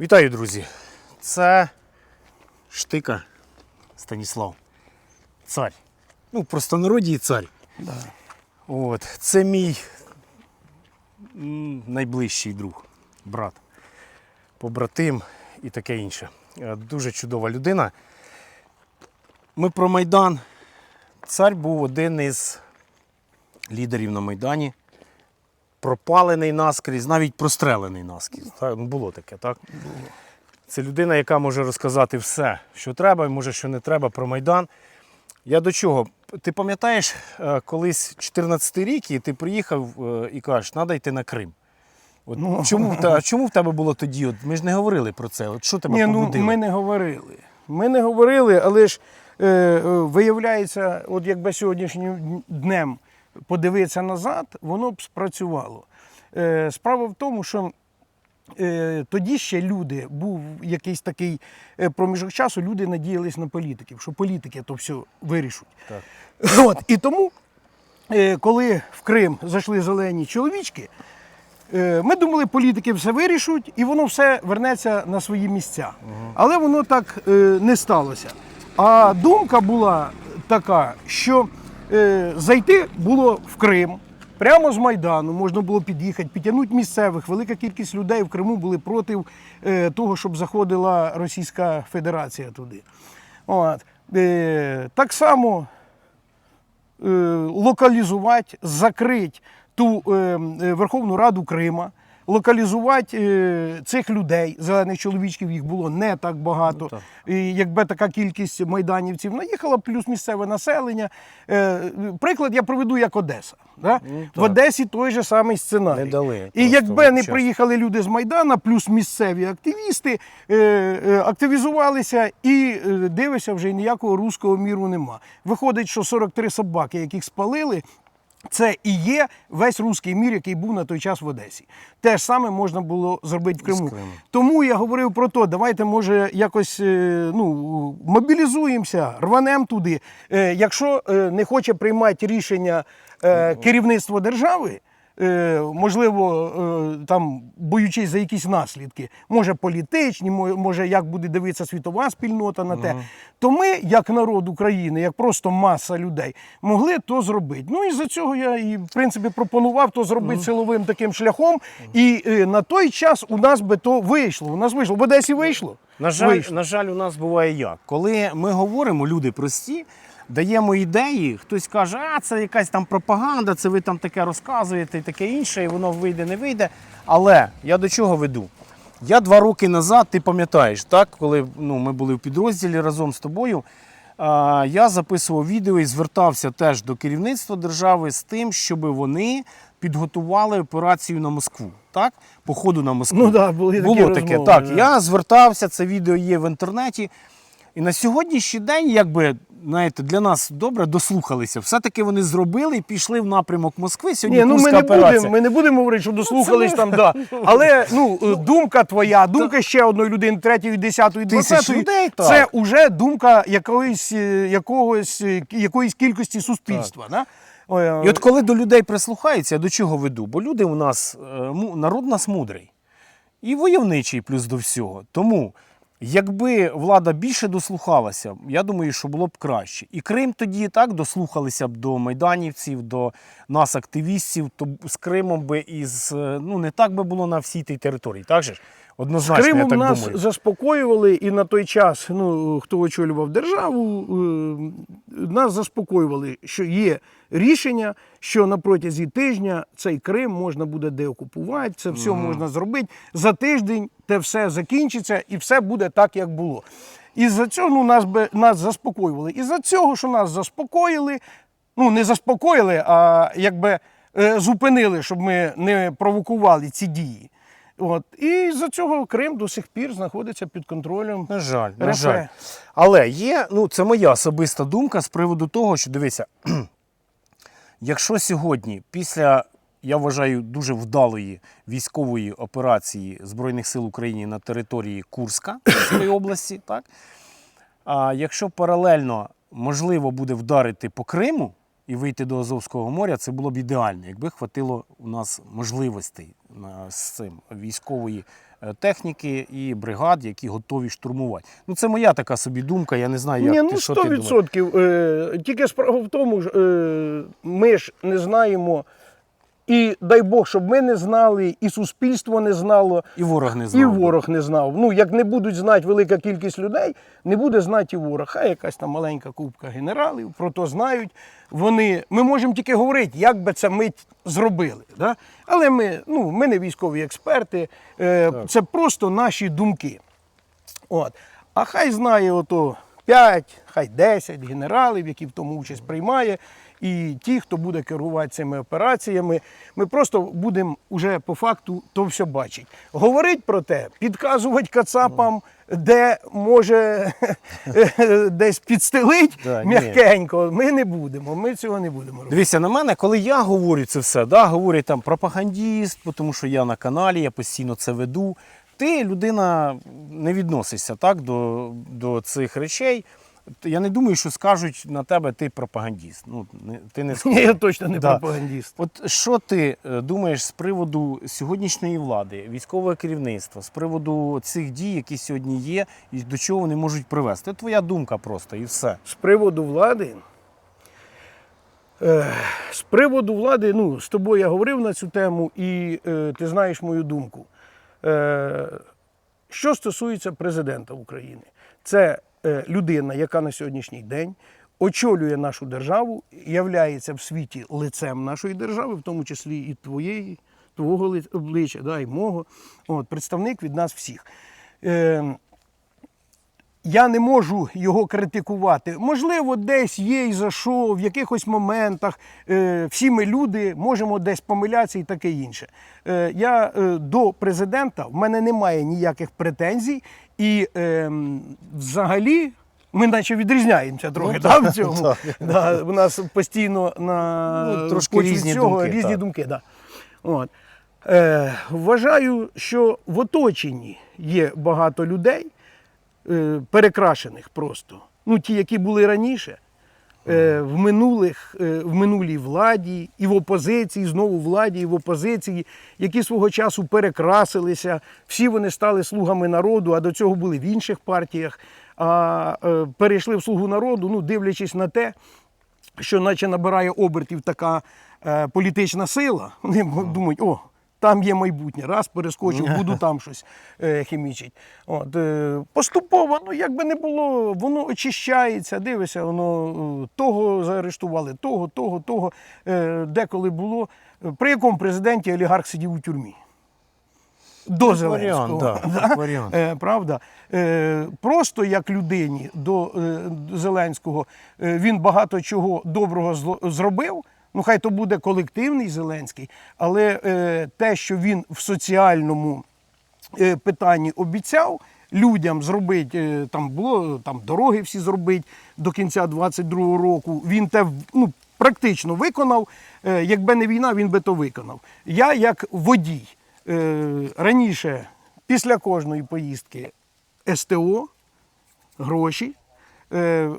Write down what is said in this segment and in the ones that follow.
Вітаю, друзі! Це штика Станіслав. Цар. Ну, в простонароді цар. Да. От. Це мій найближчий друг, брат, побратим і таке інше. Е, Дуже чудова людина. Ми про Майдан. Цар був один із лідерів на Майдані. Пропалений наскрізь, навіть прострелений наскрізь. Так, ну, було таке, так? Це людина, яка може розказати все, що треба, і може, що не треба про Майдан. Я до чого? Ти пам'ятаєш, е, колись 14 рік, і ти приїхав е, і кажеш, треба йти на Крим. От Ну. чому, в чому в тебе було тоді? От ми ж не говорили про це. От що тебе Ні, ну ми не говорили. Ми не говорили, але ж е, е, виявляється, от якби сьогоднішнім днем подивитися назад, воно б спрацювало. Е, справа в тому, що е, тоді ще люди, був якийсь такий е, проміжок часу, люди надіялись на політиків, що політики то все вирішуть. Так. От, і тому, коли в Крим зайшли зелені чоловічки, Ми думали, політики все вирішуть і воно все вернеться на свої місця. Але воно так не сталося. А думка була така, що зайти було в Крим. Прямо з Майдану можна було під'їхати, підтягнути місцевих. Велика кількість людей в Криму були проти е, того, щоб заходила Російська Федерація туди. От. Е, так само е, локалізувати, закрити ту е, е, Верховну Раду Крима, локалізувати е, цих людей, зелених чоловічків, їх було не так багато. Ну, так. І якби така кількість майданівців наїхала, плюс місцеве населення. Е, приклад я проведу як Одеса. Да? Ну, в. Одесі той же самий сценарій. Не дали І якби не час. приїхали люди з Майдана, плюс місцеві активісти, е, активізувалися і дивишся, вже ніякого руського міру нема. Виходить, що 43 собаки, яких спалили. Це і є весь руський мір, який був на той час в Одесі. Те ж саме можна було зробити в Криму. Криму. Тому я говорив про те, давайте, може, якось е, ну, мобілізуємося, рванемо туди. Е, Якщо е, не хоче приймати рішення е, керівництво держави, можливо, е, там боючись за якісь наслідки, може політичні, може як буде дивитися світова спільнота на те, то ми, як народ України, як просто маса людей, могли то зробити. Ну і за цього я і в принципі пропонував то зробити силовим таким шляхом. І е, на той час у нас би то вийшло. У нас вийшло. В Одесі вийшло. На жаль, Вийшло. на жаль, у нас буває як. Коли ми говоримо, люди прості, даємо ідеї, хтось каже, а це якась там пропаганда, це ви там таке розказуєте і таке інше, і воно вийде, не вийде. Але я до чого веду? Я два роки назад, ти пам'ятаєш, так, коли ну, ми були в підрозділі разом з тобою, я записував відео і звертався теж до керівництва держави з тим, щоб вони підготували операцію на Москву. Так? Походу на Москву. Ну да, були такі Було таке. розмови, Так, да. я звертався, це відео є в інтернеті. І на сьогоднішній день, якби, знаєте, для нас добре дослухалися. Все-таки вони зробили і пішли в напрямок Москви. Сьогодні Ні, ну ми не, операція. будемо, ми не будемо говорити, що дослухались ми- там, да. Але ну, е, думка твоя, думка ще одної людини, третьої, десятої, двадцятої, людей, так. це вже думка якоїсь, е, якогось, е, якоїсь кількості суспільства. Да? І от коли до людей прислухаються, я до чого веду? Бо люди у нас, е, народ у нас мудрий. І войовничий плюс до всього. Тому, якби влада більше дослухалася, я думаю, що було б краще. І Крим тоді так дослухалися б до майданівців, до нас, активістів, то з Кримом би із е, ну не так би було на всій тій території. Так же ж? Однозначно, Кримом я так нас думаю. заспокоювали, і на той час, ну, хто очолював державу, е, нас заспокоювали, що є рішення, що на протязі тижня цей Крим можна буде деокупувати, це все можна зробити. За тиждень те все закінчиться і все буде так, як було. І за цього ну, нас, би, нас заспокоювали. І за цього, що нас заспокоїли, ну не заспокоїли, а якби е, зупинили, щоб ми не провокували ці дії. От. І за цього Крим до сих пір знаходиться під контролем. На жаль, на РФ. жаль. Але є, ну це моя особиста думка з приводу того, що дивися, якщо сьогодні, після, я вважаю, дуже вдалої військової операції Збройних сил України на території Курська Курської області, так, а якщо паралельно можливо буде вдарити по Криму і вийти до Азовського моря, це було б ідеально, якби хватило у нас можливостей з цим військової е, техніки і бригад, які готові штурмувати. Ну це моя така собі думка. Я не знаю, як Ні, ти ну що ти думаєш. 100%. Е, Тільки справа в тому, ж, е, ми ж не знаємо, і дай Бог, щоб ми не знали, і суспільство не знало, І ворог не знав. і ворог не знав. Ну, як не будуть знати велика кількість людей, не буде знати і ворог. Хай якась там маленька купка генералів, про то знають. Вони, ми можемо тільки говорити, як би це ми зробили. Да? Але ми, ну, ми не військові експерти, е, це просто наші думки. От. А хай знає ото 5, хай 10 генералів, які в тому участь приймає, і ті, хто буде керувати цими операціями. Ми просто будемо уже по факту то все бачити. Говорить про те, підказувати кацапам, де може десь підстелить Да, м'якенько. Ми не будемо. Ми цього не будемо робити. Дивіться на мене, коли я говорю це все, да, говорять там пропагандіст, тому що я на каналі, я постійно це веду. Ти, людина, не відносишся так, до, до цих речей. Я не думаю, що скажуть на тебе ти пропагандіст. Ну, ти не Ні, я точно не Да. пропагандіст. От що ти е, думаєш з приводу сьогоднішньої влади, військового керівництва, з приводу цих дій, які сьогодні є, і до чого вони можуть привести? Це твоя думка просто і все. З приводу влади. е, З приводу влади, ну, з тобою я говорив на цю тему, і е, ти знаєш мою думку. Е, що стосується президента України, це людина, яка на сьогоднішній день очолює нашу державу, являється в світі лицем нашої держави, в тому числі і твоєї, твого ли- обличчя, да, і мого. От, представник від нас всіх. Е, я не можу його критикувати. Можливо, десь є і за що, в якихось моментах. Е, всі ми люди можемо десь помилятися і таке інше. Е, я е, до президента в мене немає ніяких претензій, і е, взагалі. Ми наче відрізняємося трохи да, в цьому. Да, у нас постійно на Ну, трошки різні цього думки, різні так. думки. Да. От. Е, вважаю, що в оточенні є багато людей, перекрашених просто. Ну, ті, які були раніше, е, в, минулих, е, в минулій владі, і в опозиції, знову владі, і в опозиції, які свого часу перекрасилися. Всі вони стали слугами народу, а до цього були в інших партіях. А е, перейшли в слугу народу, ну, дивлячись на те, що наче набирає обертів така е, політична сила, вони думають, о, там є майбутнє, раз перескочив, буду там щось е, хімічить. От, е, поступово, ну як би не було, воно очищається, дивися, воно е, того заарештували, того, того, того. Е, деколи було. При якому президенті олігарх сидів у тюрмі? До Зеленського. варіант, да. Е, правда, е, просто як людині до е, Зеленського е, він багато чого доброго зло- зробив. Ну, хай то буде колективний Зеленський, але е, те, що він в соціальному е, питанні обіцяв людям зробити, е, там було там дороги всі зробити до кінця 22-го року. Він те ну, практично виконав. Е, Якби не війна, він би то виконав. Я як водій е, раніше, після кожної поїздки СТО, гроші. Е,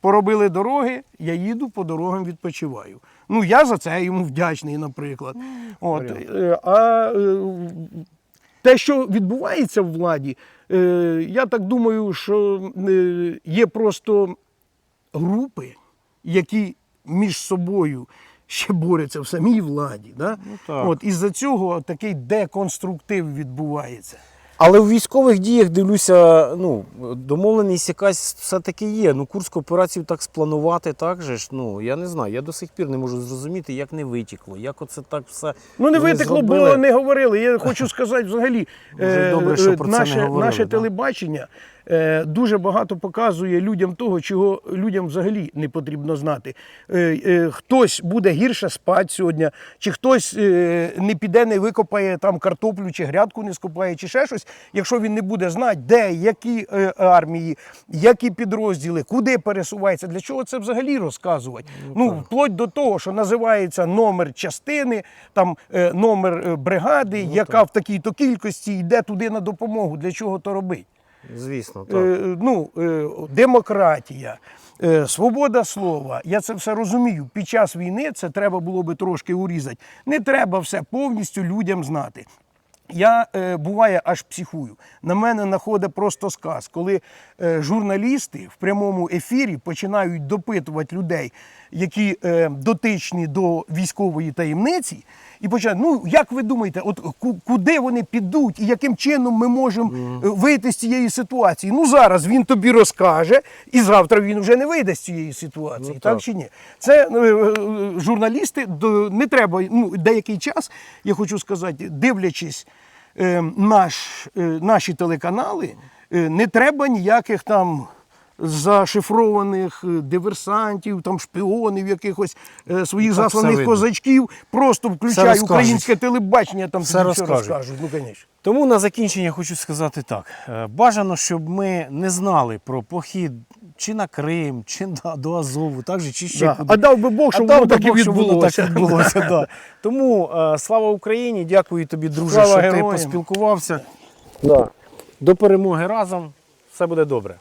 Поробили дороги, я їду по дорогам відпочиваю. Ну, я за це йому вдячний, наприклад. От, е, а е, те, що відбувається в владі, е, я так думаю, що є просто групи, які між собою ще борються в самій владі. Да? Ну, так. От, із-за цього такий деконструктив відбувається. Але у військових діях дивлюся, ну, домовленість якась все-таки є. Ну, Курську операцію так спланувати, так же ж. Ну, я не знаю. Я до сих пір не можу зрозуміти, як не витікло, як оце так все. Ну не витекло, зробили. бо не говорили. Я хочу сказати взагалі, Дуже е, добре, що е, про це не наше, говорили, наше да. телебачення е, дуже багато показує людям того, чого людям взагалі не потрібно знати. Е, е, Хтось буде гірше спати сьогодні, чи хтось е, не піде, не викопає там картоплю, чи грядку не скопає, чи ще щось, якщо він не буде знати, де, які е, армії, які підрозділи, куди пересуваються, для чого це взагалі розказувати. Ну, вплоть до того, що називається номер частини, там е, номер е, бригади, яка в такій-то кількості йде туди на допомогу. Для чого то робить? Звісно, так. Е, ну, е, демократія, е, свобода слова. Я це все розумію. Під час війни це треба було би трошки урізати. Не треба все повністю людям знати. Я е, буває аж психую. На мене находить просто сказ, коли е, журналісти в прямому ефірі починають допитувати людей, які е, дотичні до військової таємниці, і починають, ну як ви думаєте, от куди вони підуть і яким чином ми можемо е, вийти з цієї ситуації? Ну зараз він тобі розкаже, і завтра він вже не вийде з цієї ситуації. Ну, так. так. чи ні? Це е, е, журналісти до не треба. Ну деякий час, я хочу сказати, дивлячись наш, е, наші телеканали, е, не треба ніяких там. Зашифрованих е, диверсантів, там шпіонів, якихось е, своїх Так засланих козачків. Просто включай українське телебачення, там Все розкажуть. розкажуть. Ну. Тому на закінчення хочу сказати так: Е, бажано, щоб ми не знали про похід чи на Крим, чи на- до Азову, так же, чи ще Да. куди. А дав би Бог, щоб воно так і відбулося. Так відбулося да. Тому е, слава Україні, дякую тобі, друже, Слава що героям. ти поспілкувався. Да. До перемоги разом. Все буде добре.